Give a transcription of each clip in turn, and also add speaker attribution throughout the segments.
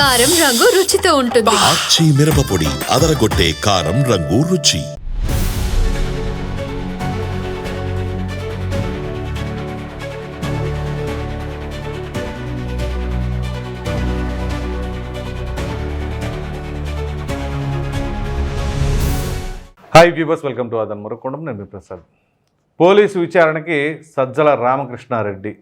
Speaker 1: కారం రంగు రుచితో ఉంటుంది.
Speaker 2: ఆచి మిరపపొడి అదరగొట్టే కారం రంగు రుచి.
Speaker 3: హాయ్ వ్యూవర్స్ వెల్కమ్ టు అదన్ మరొకొండం నేను మీ ప్రసాద్. పోలీసు విచారణకి సజ్జల రామకృష్ణారెడ్డి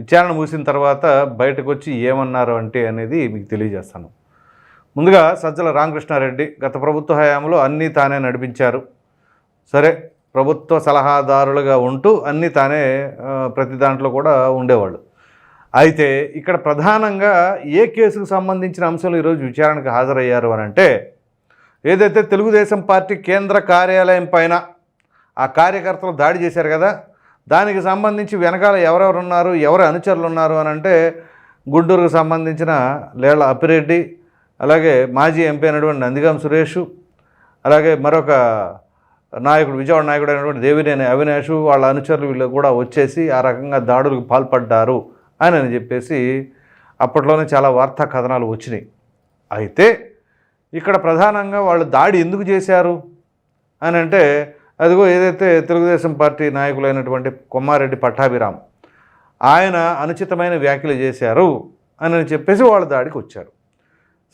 Speaker 3: విచారణ ముగిసిన తర్వాత బయటకు వచ్చి ఏమన్నారు అంటే అనేది మీకు తెలియజేస్తాను. ముందుగా సజ్జల రామకృష్ణారెడ్డి గత ప్రభుత్వ హయాంలో అన్నీ తానే నడిపించారు. సరే ప్రభుత్వ సలహాదారులుగా ఉంటూ అన్నీ తానే ప్రతి దాంట్లో కూడా ఉండేవాళ్ళు. అయితే ఇక్కడ ప్రధానంగా ఏ కేసుకు సంబంధించిన అంశాలు ఈరోజు విచారణకు హాజరయ్యారు అని అంటే ఏదైతే తెలుగుదేశం పార్టీ కేంద్ర కార్యాలయం పైన ఆ కార్యకర్తలు దాడి చేశారు కదా దానికి సంబంధించి వెనకాల ఎవరెవరు ఉన్నారు ఎవరు అనుచరులు ఉన్నారు అని అంటే గుంటూరుకు సంబంధించిన లేళ్ళ అప్పిరెడ్డి అలాగే మాజీ ఎంపీ అయినటువంటి నందిగాం సురేష్ అలాగే మరొక నాయకుడు విజయవాడ నాయకుడు అయినటువంటి దేవినేని అవినాష్ వాళ్ళ అనుచరులు వీళ్ళు కూడా వచ్చేసి ఆ రకంగా దాడులకు పాల్పడ్డారు అని అని చెప్పేసి అప్పట్లోనే చాలా వార్తా కథనాలు వచ్చినాయి. అయితే ఇక్కడ ప్రధానంగా వాళ్ళు దాడి ఎందుకు చేశారు అని అంటే అదిగో ఏదైతే తెలుగుదేశం పార్టీ నాయకులైనటువంటి కొమ్మారెడ్డి పట్టాభిరామ్ ఆయన అనుచితమైన వ్యాఖ్యలు చేశారు అని చెప్పేసి వాళ్ళ దాడికి వచ్చారు.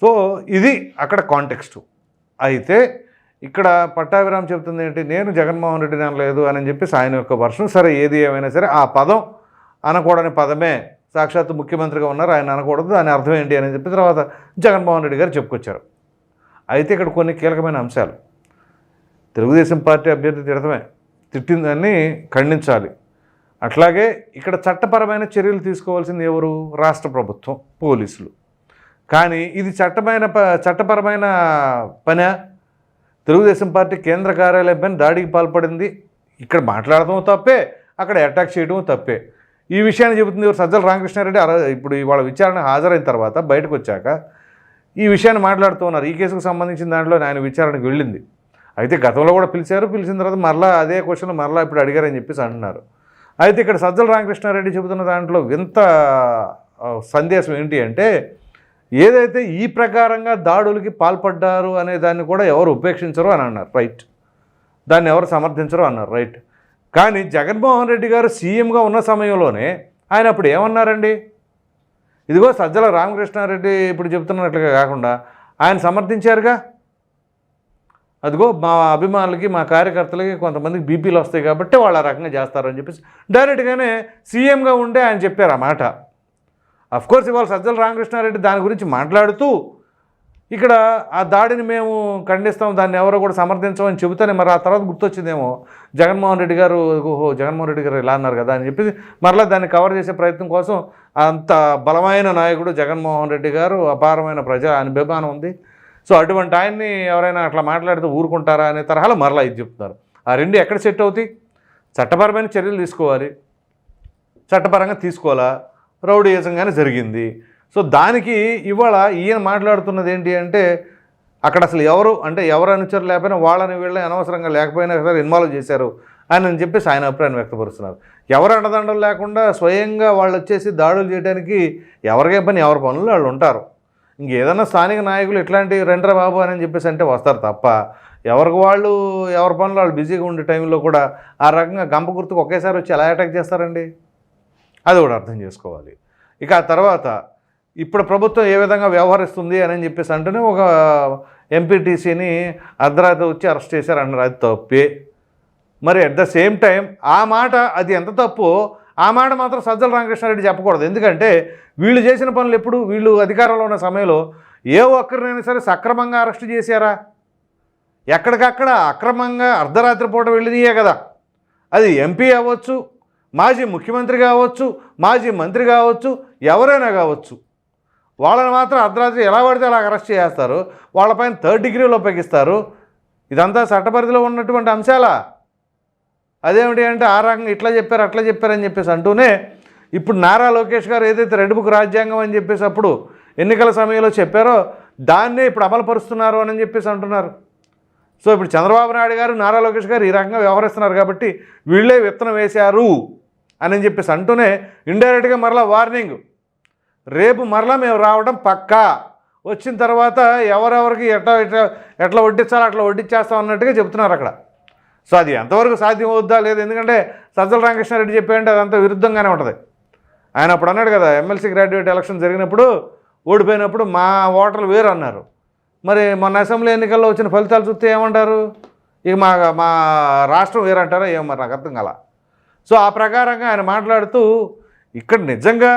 Speaker 3: సో ఇది అక్కడ కాంటెక్స్టు అయితే ఇక్కడ పట్టాభిరామ్ చెప్తుంది ఏంటి నేను జగన్మోహన్ రెడ్డిని అనలేదు అని చెప్పేసి ఆయన యొక్క వర్షం సరే ఏది ఏమైనా సరే ఆ పదం అనకూడని పదమే సాక్షాత్తు ముఖ్యమంత్రిగా ఉన్నారు ఆయన అనకూడదు దాని అర్థం ఏంటి అని చెప్పి తర్వాత జగన్మోహన్ రెడ్డి గారు చెప్పుకొచ్చారు. అయితే ఇక్కడ కొన్ని కీలకమైన అంశాలు. తెలుగుదేశం పార్టీ అభ్యర్థి తిడతమే. తిట్టిందని ఖండించాలి. అట్లాగే ఇక్కడ చట్టపరమైన చర్యలు తీసుకోవాల్సింది ఎవరు? రాష్ట్ర ప్రభుత్వం పోలీసులు. కానీ ఇది చట్టమైన ప చట్టపరమైన పనే. తెలుగుదేశం పార్టీ కేంద్ర కార్యాలయం పైన దాడికి పాల్పడింది. ఇక్కడ మాట్లాడటం తప్పే అక్కడ అటాక్ చేయడం తప్పే. ఈ విషయాన్ని చెబుతుంది ఎవరు? సజ్జల రామకృష్ణారెడ్డి. అర ఇప్పుడు ఇవాళ విచారణ హాజరైన తర్వాత బయటకు వచ్చాక ఈ విషయాన్ని మాట్లాడుతూ ఉన్నారు. ఈ కేసుకు సంబంధించిన దాంట్లో ఆయన విచారణకు వెళ్ళింది. అయితే గతంలో కూడా పిలిచారు పిలిచిన తర్వాత మరలా అదే క్వశ్చన్ మరలా ఇప్పుడు అడిగారని చెప్పేసి అంటున్నారు అయితే ఇక్కడ సజ్జల రామకృష్ణారెడ్డి చెబుతున్న దాంట్లో వింత సందేశం ఏంటి అంటే ఏదైతే ఈ ప్రకారంగా దాడులకి పాల్పడ్డారు అనే దాన్ని కూడా ఎవరు ఉపేక్షించరు అని అన్నారు. రైట్ దాన్ని ఎవరు సమర్థించరు అన్నారు. రైట్ కానీ జగన్మోహన్ రెడ్డి గారు సీఎంగా ఉన్న సమయంలోనే ఆయన అప్పుడు ఏమన్నారండి? ఇదిగో సజ్జల రామకృష్ణారెడ్డి ఇప్పుడు చెబుతున్నట్లుగా కాకుండా ఆయన సమర్థించారుగా? అదిగో మా అభిమానులకి మా కార్యకర్తలకి కొంతమందికి బీపీలు వస్తాయి కాబట్టి వాళ్ళు ఆ రకంగా చేస్తారని చెప్పేసి డైరెక్ట్గానే సీఎంగా ఉండే ఆయన చెప్పారు ఆ మాట. కోర్స్ ఇవాళ సజ్జల రామకృష్ణారెడ్డి దాని గురించి మాట్లాడుతూ ఇక్కడ ఆ దాడిని మేము ఖండిస్తాం దాన్ని ఎవరో కూడా సమర్థించమని చెబుతానే మరి ఆ తర్వాత గుర్తొచ్చిందేమో జగన్మోహన్ రెడ్డి గారు ఓహో జగన్మోహన్ రెడ్డి గారు ఇలా అన్నారు కదా అని చెప్పేసి మరలా దాన్ని కవర్ చేసే ప్రయత్నం కోసం అంత బలమైన నాయకుడు జగన్మోహన్ రెడ్డి గారు అపారమైన ప్రజా అభిమానం ఉంది. సో అటువంటి ఆయన్ని ఎవరైనా అట్లా మాట్లాడితే ఊరుకుంటారా అనే తరహాలో మరలా ఇది చెప్తున్నారు. ఆ రెండు ఎక్కడ సెట్ అవుతాయి? చట్టపరమైన చర్యలు తీసుకోవాలి. చట్టపరంగా తీసుకోవాలా? రౌడీయజంగానే జరిగింది. సో దానికి ఇవాళ ఈయన మాట్లాడుతున్నది ఏంటి అంటే అక్కడ అసలు ఎవరు అంటే ఎవరు అనుచరు లేకపోయినా వాళ్ళని వీళ్ళని అనవసరంగా లేకపోయినా సరే ఇన్వాల్వ్ చేశారు అని అని చెప్పేసి ఆయన అభిప్రాయం వ్యక్తపరుస్తున్నారు. ఎవరు అండదండలు లేకుండా స్వయంగా వాళ్ళు వచ్చేసి దాడులు చేయడానికి ఎవరికే పని ఎవరి పనులు వాళ్ళు ఉంటారు. ఇంకేదన్నా స్థానిక నాయకులు ఇట్లాంటి రెండ్రా బాబు అని చెప్పేసి అంటే వస్తారు తప్ప ఎవరికి వాళ్ళు ఎవరి పనులు వాళ్ళు బిజీగా ఉండే టైంలో కూడా ఆ రకంగా గంప గుర్తుకు ఒకేసారి వచ్చి ఎలా అటాక్ చేస్తారండి? అది కూడా అర్థం చేసుకోవాలి. ఇక ఆ తర్వాత ఇప్పుడు ప్రభుత్వం ఏ విధంగా వ్యవహరిస్తుంది అని చెప్పేసి అంటేనే ఒక ఎంపీటీసీని అర్ధరాత్రి వచ్చి అరెస్ట్ చేశారు అన్నారు అది తప్పే. మరి అట్ ద సేమ్ టైం ఆ మాట అది ఎంత తప్పు ఆ మాట మాత్రం సజ్జల రామకృష్ణారెడ్డి చెప్పకూడదు. ఎందుకంటే వీళ్ళు చేసిన పనులు ఎప్పుడు? వీళ్ళు అధికారంలో ఉన్న సమయంలో ఏ ఒక్కరినైనా సరే సక్రమంగా అరెస్ట్ చేశారా? ఎక్కడికక్కడ అక్రమంగా అర్ధరాత్రి పూట వెళ్ళినయే కదా. అది ఎంపీ అవ్వచ్చు మాజీ ముఖ్యమంత్రి కావచ్చు మాజీ మంత్రి కావచ్చు ఎవరైనా కావచ్చు. వాళ్ళని మాత్రం అర్ధరాత్రి ఎలా పడితే అలా అరెస్ట్ చేస్తారు వాళ్ళపైన థర్డ్ డిగ్రీలో ఉపయోగిస్తారు ఇదంతా చట్టపరిధిలో ఉన్నటువంటి అంశాలా? అదేమిటి అంటే ఆ రకంగా ఇట్లా చెప్పారు అట్లా చెప్పారని చెప్పేసి అంటూనే ఇప్పుడు నారా లోకేష్ గారు ఏదైతే రెడ్ బుక్ రాజ్యాంగం అని చెప్పేసి అప్పుడు ఎన్నికల సమయంలో చెప్పారో దాన్నే ఇప్పుడు అమలుపరుస్తున్నారు అని చెప్పేసి అంటున్నారు. సో ఇప్పుడు చంద్రబాబు నాయుడు గారు నారా లోకేష్ గారు ఈ రకంగా వ్యవహరిస్తున్నారు కాబట్టి వీళ్ళే విత్తనం వేశారు అని చెప్పేసి అంటూనే ఇండైరెక్ట్గా మరలా వార్నింగ్ రేపు మరలా మేము రావడం పక్కా. వచ్చిన తర్వాత ఎవరెవరికి ఎట్లా ఎట్లా ఎట్లా వడ్డించాలో అట్లా వడ్డించేస్తాం అన్నట్టుగా చెప్తున్నారు అక్కడ. సో అది ఎంతవరకు సాధ్యం అవుద్దా లేదు? ఎందుకంటే సజ్జల రామకృష్ణారెడ్డి చెప్పాయంటే అదంతా విరుద్ధంగానే ఉంటుంది. ఆయన అప్పుడు అన్నాడు కదా ఎమ్మెల్సీ గ్రాడ్యుయేట్ ఎలక్షన్ జరిగినప్పుడు ఓడిపోయినప్పుడు మా ఓటర్లు వేరు అన్నారు. మరి మొన్న అసెంబ్లీ ఎన్నికల్లో వచ్చిన ఫలితాలు చూస్తే ఏమంటారు? ఇక మా మా రాష్ట్రం వేరంటారా ఏమో మరి నాకు అర్థం కాల. సో ఆ ప్రకారంగా ఆయన మాట్లాడుతూ ఇక్కడ నిజంగా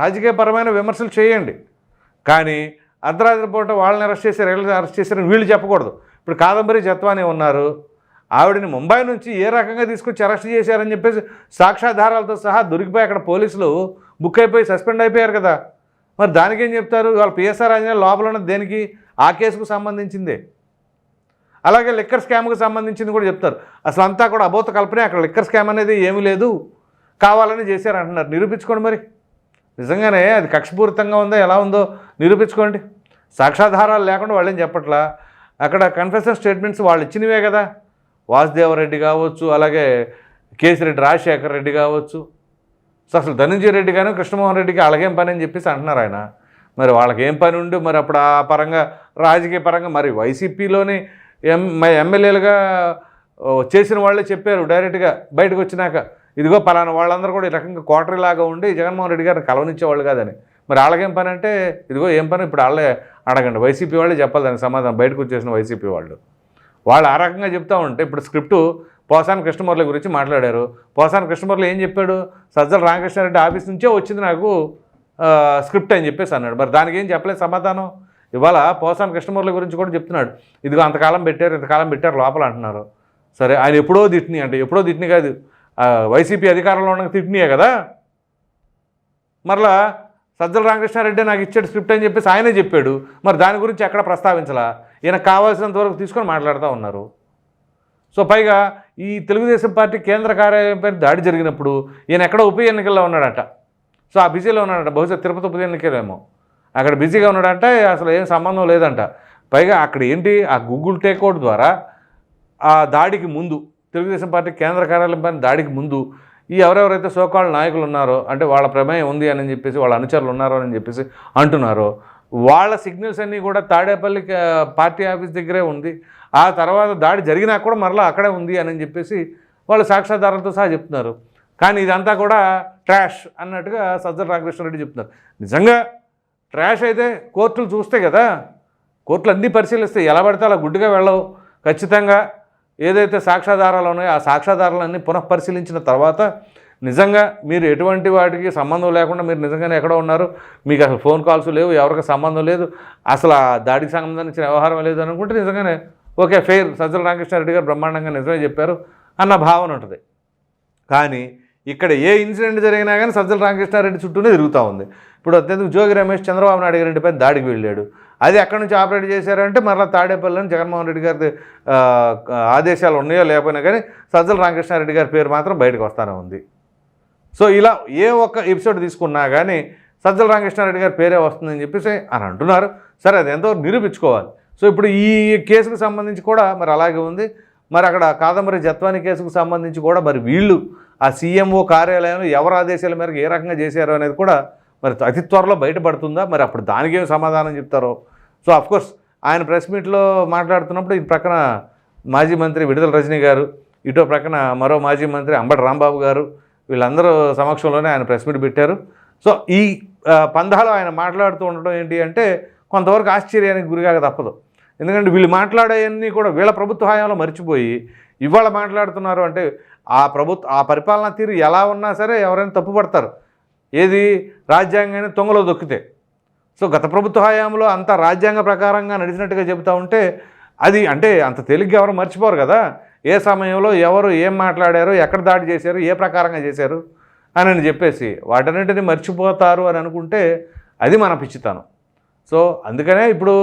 Speaker 3: రాజకీయపరమైన విమర్శలు చేయండి. కానీ అర్ధరాత్రి పూట వాళ్ళని అరెస్ట్ చేశారు వీళ్ళని అరెస్ట్ చేశారని వీళ్ళు చెప్పకూడదు. ఇప్పుడు కాదంబరి జత్వాని ఉన్నారు. ఆవిడని ముంబై నుంచి ఏ రకంగా తీసుకొచ్చి అరెస్ట్ చేశారని చెప్పేసి సాక్ష్యాధారాలతో సహా దొరికిపోయి అక్కడ పోలీసులు బుక్ అయిపోయి సస్పెండ్ అయిపోయారు కదా. మరి దానికేం చెప్తారు? వాళ్ళ పిఎస్ఆర్ ఆంజనేయ లోపల ఉన్నది దేనికి? ఆ కేసుకు సంబంధించిందే. అలాగే లిక్కర్ స్కామ్కి సంబంధించింది కూడా చెప్తారు. అసలు అంతా కూడా అబోత కల్పనే అక్కడ లిక్కర్ స్కామ్ అనేది ఏమీ లేదు. కావాలని చేశారు అంటున్నారు. నిరూపించుకోండి మరి. నిజంగానే అది కక్షపూరితంగా ఉందో? ఎలా ఉందో నిరూపించుకోండి. సాక్ష్యాధారాలు లేకుండా వాళ్ళేం చెప్పట్లా? అక్కడ కన్ఫెషన్ స్టేట్మెంట్స్ వాళ్ళు ఇచ్చినవే కదా. వాసుదేవరెడ్డి కావచ్చు అలాగే కేసిరెడ్డి రాజశేఖర్ రెడ్డి కావచ్చు. సో అసలు ధనంజయ రెడ్డి కానీ కృష్ణమోహన్ రెడ్డికి వాళ్ళకేం పని అని చెప్పేసి అంటున్నారు ఆయన. మరి వాళ్ళకి ఏం పని ఉండి మరి అప్పుడు ఆ పరంగా రాజకీయ పరంగా మరి వైసీపీలోని ఎం ఎమ్మెల్యేలుగా చేసిన వాళ్ళే చెప్పారు డైరెక్ట్గా బయటకు వచ్చినాక. ఇదిగో పలానా వాళ్ళందరూ కూడా ఈ రకంగా కోటరీలాగా ఉండి జగన్మోహన్ రెడ్డి గారిని కలవనిచ్చేవాళ్ళు కాదని. మరి వాళ్ళకేం పని అంటే ఇదిగో ఏం పని ఇప్పుడు వాళ్ళే అడగండి. వైసీపీ వాళ్ళే చెప్పాలి దానికి సమాధానం. బయటకు వచ్చేసిన వైసీపీ వాళ్ళు. వాళ్ళు ఆ రకంగా చెప్తా ఉంటే ఇప్పుడు స్క్రిప్టు పోసాని కృష్ణమురళి గురించి మాట్లాడారు. పోసాని కృష్ణమురళి ఏం చెప్పాడు? సజ్జల రామకృష్ణారెడ్డి ఆఫీస్ నుంచే వచ్చింది నాకు స్క్రిప్ట్ అని చెప్పేసి అన్నాడు. మరి దానికి ఏం చెప్పలేదు సమాధానం? ఇవాళ పోసాని కృష్ణమురళి గురించి కూడా చెప్తున్నాడు. ఇదిగో అంతకాలం పెట్టారు ఇంతకాలం పెట్టారు లోపల అంటున్నారు. సరే ఆయన ఎప్పుడో తిట్టిని అంటే ఎప్పుడో తిట్టిని కాదు. వైసీపీ అధికారంలో ఉన్న తిట్టినియే కదా? మరలా సజ్జల రామకృష్ణారెడ్డి నాకు ఇచ్చాడు స్క్రిప్ట్ అని చెప్పేసి ఆయనే చెప్పాడు. మరి దాని గురించి ఎక్కడ ప్రస్తావించలా? ఈయన కావాల్సినంత వరకు తీసుకొని మాట్లాడుతూ ఉన్నారు. సో పైగా ఈ తెలుగుదేశం పార్టీ కేంద్ర కార్యాలయం పైన దాడి జరిగినప్పుడు ఈయన ఎక్కడ ఉప ఎన్నికల్లో ఉన్నాడట. సో ఆ బిజీలో ఉన్నాడట. బహుశా తిరుపతి ఉప ఎన్నికలేమో. అక్కడ బిజీగా ఉన్నాడంటే అసలు ఏం సంబంధం లేదంట. పైగా అక్కడ ఏంటి? ఆ గూగుల్ టేక్అవుట్ ద్వారా ఆ దాడికి ముందు తెలుగుదేశం పార్టీ కేంద్ర కార్యాలయం పైన దాడికి ముందు ఈ ఎవరెవరైతే సోకాళ్ళ నాయకులు ఉన్నారో అంటే వాళ్ళ ప్రమేయం ఉంది అని చెప్పేసి వాళ్ళ అనుచరులు ఉన్నారో అని చెప్పేసి అంటున్నారో వాళ్ళ సిగ్నల్స్ అన్నీ కూడా తాడేపల్లి పార్టీ ఆఫీస్ దగ్గరే ఉంది. ఆ తర్వాత దాడి జరిగినా కూడా మరలా అక్కడే ఉంది అని చెప్పేసి వాళ్ళు సాక్ష్యాధారాలతో సహా చెప్తున్నారు. కానీ ఇదంతా కూడా ట్రాష్ అన్నట్టుగా సజ్జల రామకృష్ణారెడ్డి చెప్తున్నారు. నిజంగా ట్రాష్ అయితే కోర్టులు చూస్తే కదా కోర్టులు అన్నీ పరిశీలిస్తాయి ఎలా పడితే అలా గుడ్డుగా వెళ్ళవు. ఖచ్చితంగా ఏదైతే సాక్ష్యాధారాలు ఉన్నాయో ఆ సాక్ష్యాధారాలన్నీ పునః పరిశీలించిన తర్వాత నిజంగా మీరు ఎటువంటి వాటికి సంబంధం లేకుండా మీరు నిజంగానే ఎక్కడ ఉన్నారు మీకు అసలు ఫోన్ కాల్స్ లేవు ఎవరికి సంబంధం లేదు అసలు ఆ దాడికి సంబంధించిన వ్యవహారం లేదు అనుకుంటే నిజంగానే ఓకే ఫెయిర్ సజ్జల రామకృష్ణారెడ్డి గారు బ్రహ్మాండంగా నిజమే చెప్పారు అన్న భావన ఉంటుంది. కానీ ఇక్కడ ఏ ఇన్సిడెంట్ జరిగినా కానీ సజ్జల రామకృష్ణారెడ్డి చుట్టూనే తిరుగుతూ ఉంది. ఇప్పుడు అత్యంత జోగి రమేష్ చంద్రబాబు నాయుడు గారి ఇంటిపై దాడికి వెళ్ళాడు. అది ఎక్కడి నుంచి ఆపరేట్ చేశారంటే మరలా తాడేపల్లిని జగన్మోహన్ రెడ్డి గారి ఆదేశాలు ఉన్నాయో లేకపోయినా కానీ సజ్జల రామకృష్ణారెడ్డి గారి పేరు మాత్రం బయటకు వస్తానే ఉంది. సో ఇలా ఏ ఒక్క ఎపిసోడ్ తీసుకున్నా కానీ సజ్జల రామకృష్ణారెడ్డి గారి పేరే వస్తుందని చెప్పేసి అని అంటున్నారు. సరే అది ఎంతో నిరూపించుకోవాలి? సో ఇప్పుడు ఈ కేసుకు సంబంధించి కూడా మరి అలాగే ఉంది. మరి అక్కడ కాదంబరి జత్వాని కేసుకు సంబంధించి కూడా మరి వీళ్ళు ఆ సీఎంఓ కార్యాలయంలో ఎవరు ఆదేశాల మేరకు ఏ రకంగా చేశారో అనేది కూడా మరి అతి త్వరలో బయటపడుతుందా? మరి అప్పుడు దానికి ఏం సమాధానం చెప్తారో? సో అఫ్కోర్స్ ఆయన ప్రెస్ మీట్లో మాట్లాడుతున్నప్పుడు ఈ ప్రక్కన మాజీ మంత్రి విడుదల రజనీ గారు ఇటో ప్రక్కన మరో మాజీ మంత్రి అంబటి రాంబాబు గారు వీళ్ళందరూ సమక్షంలోనే ఆయన ప్రెస్ మీట్ పెట్టారు. సో ఈ పందాలో ఆయన మాట్లాడుతూ ఉండడం ఏంటి అంటే కొంతవరకు ఆశ్చర్యానికి గురిగాక తప్పదు. ఎందుకంటే వీళ్ళు మాట్లాడేవన్నీ కూడా వీళ్ళ ప్రభుత్వ హయాంలో మర్చిపోయి ఇవాళ మాట్లాడుతున్నారు అంటే ఆ ప్రభుత్వ ఆ పరిపాలనా తీరు ఎలా ఉన్నా సరే ఎవరైనా తప్పుపడతారు ఏది? రాజ్యాంగాన్ని తొంగలో దొక్కితే. సో గత ప్రభుత్వ హయాంలో అంత రాజ్యాంగ ప్రకారంగా నడిచినట్టుగా చెబుతూ ఉంటే అది అంటే అంత తేలిగ్గా ఎవరు మర్చిపోరు కదా. ఏ సమయంలో ఎవరు ఏం మాట్లాడారు ఎక్కడ దాడి చేశారు ఏ ప్రకారంగా చేశారు అని అని చెప్పేసి వాటన్నిటిని మర్చిపోతారు అని అనుకుంటే అది మన పిచ్చితనం. సో అందుకనే ఇప్పుడు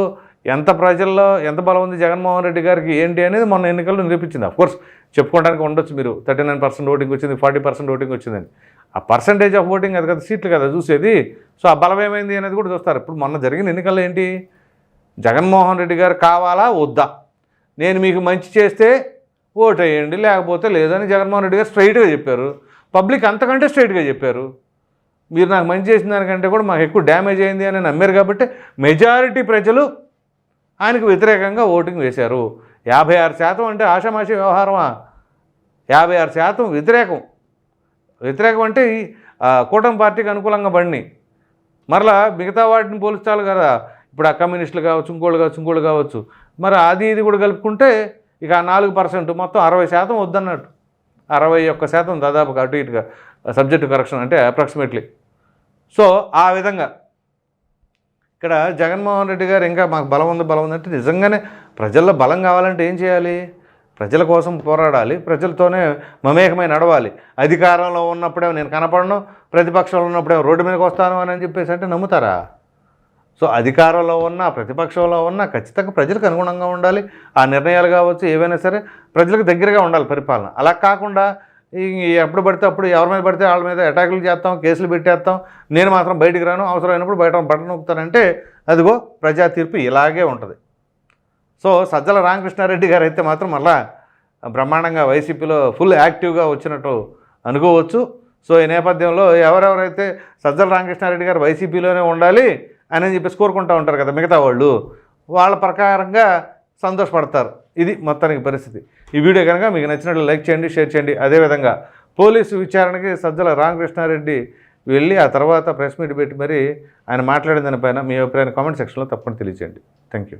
Speaker 3: ఎంత ప్రజల్లో ఎంత బలం ఉంది జగన్మోహన్ రెడ్డి గారికి ఏంటి అనేది మొన్న ఎన్నికల్లో నిరూపించింది. అఫ్కోర్స్ చెప్పుకోవడానికి ఉండొచ్చు మీరు. థర్టీ నైన్ పర్సెంట్ ఓటింగ్ వచ్చింది ఫార్టీ పర్సెంట్ ఓటింగ్ వచ్చిందని. ఆ పర్సంటేజ్ ఆఫ్ ఓటింగ్ అది కదా సీట్లు కదా చూసేది. సో ఆ బలం ఏమైంది అనేది కూడా చూస్తారు. ఇప్పుడు మొన్న జరిగిన ఎన్నికల్లో ఏంటి? జగన్మోహన్ రెడ్డి గారు కావాలా వద్దా? నేను మీకు మంచి చేస్తే ఓటు వేయండి లేకపోతే లేదని జగన్మోహన్ రెడ్డి గారు స్ట్రైట్గా చెప్పారు. పబ్లిక్ అంతకంటే స్ట్రైట్గా చెప్పారు. మీరు నాకు మంచి చేసిన దానికంటే కూడా మాకు ఎక్కువ డ్యామేజ్ అయింది అని నమ్మారు కాబట్టి మెజారిటీ ప్రజలు ఆయనకు వ్యతిరేకంగా ఓటింగ్ వేశారు. యాభై ఆరు శాతం అంటే ఆషామాషి వ్యవహారమా? యాభై ఆరు శాతం వ్యతిరేకం. వ్యతిరేకం అంటే కూటమి పార్టీకి అనుకూలంగా బండి మరలా మిగతా వాటిని పోల్చాలి కదా. ఇప్పుడు ఆ కమ్యూనిస్టులు కావచ్చు ఇంకోళ్ళు కావచ్చు ఇంకోళ్ళు కావచ్చు. మరి అది ఇది కూడా కలుపుకుంటే ఇక నాలుగు పర్సెంట్ మొత్తం అరవై శాతం వద్దన్నట్టు. అరవై ఒక్క శాతం దాదాపుగా అటు ఇటుగా సబ్జెక్టు కరెక్షన్ అంటే అప్రాక్సిమేట్లీ. సో ఆ విధంగా ఇక్కడ జగన్మోహన్ రెడ్డి గారు ఇంకా మాకు బలం ఉంది బలం ఉంది అంటే నిజంగానే ప్రజల్లో బలం కావాలంటే ఏం చేయాలి? ప్రజల కోసం పోరాడాలి ప్రజలతోనే మమేకమై నడవాలి. అధికారంలో ఉన్నప్పుడే నేను కనపడను ప్రతిపక్షంలో ఉన్నప్పుడే రోడ్డు మీదకి వస్తాను అని చెప్పేసి అంటే నమ్ముతారా? సో అధికారంలో ఉన్న ప్రతిపక్షంలో ఉన్న ఖచ్చితంగా ప్రజలకు అనుగుణంగా ఉండాలి. ఆ నిర్ణయాలు కావచ్చు ఏవైనా సరే ప్రజలకు దగ్గరగా ఉండాలి పరిపాలన. అలా కాకుండా ఈ ఎప్పుడు పడితే అప్పుడు ఎవరి మీద పడితే వాళ్ళ మీద అటాకులు చేస్తాం కేసులు పెట్టేస్తాం. నేను మాత్రం బయటికి రాను అవసరమైనప్పుడు బయట బట్టలు నొక్కుతానంటే అదిగో ప్రజా తీర్పు ఇలాగే ఉంటుంది. సో సజ్జల రామకృష్ణారెడ్డి గారు అయితే మాత్రం మళ్ళా బ్రహ్మాండంగా వైసీపీలో ఫుల్ యాక్టివ్గా వచ్చినట్టు అనుకోవచ్చు. సో ఈ నేపథ్యంలో ఎవరెవరైతే సజ్జల రామకృష్ణారెడ్డి గారు వైసీపీలోనే ఉండాలి అని చెప్పేసి కోరుకుంటూ ఉంటారు కదా మిగతా వాళ్ళు. వాళ్ళ ప్రకారంగా సంతోషపడతారు. ఇది మొత్తానికి పరిస్థితి. ఈ వీడియో కనుక మీకు నచ్చినట్లు లైక్ చేయండి షేర్ చేయండి. అదేవిధంగా పోలీసు విచారణకి సజ్జల రామకృష్ణారెడ్డి వెళ్ళి ఆ తర్వాత ప్రెస్ మీట్ పెట్టి మరి ఆయన మాట్లాడిన దానిపైన మీ అభిప్రాయాన్ని కామెంట్ సెక్షన్లో తప్పకుండా తెలియజేయండి. Thank you.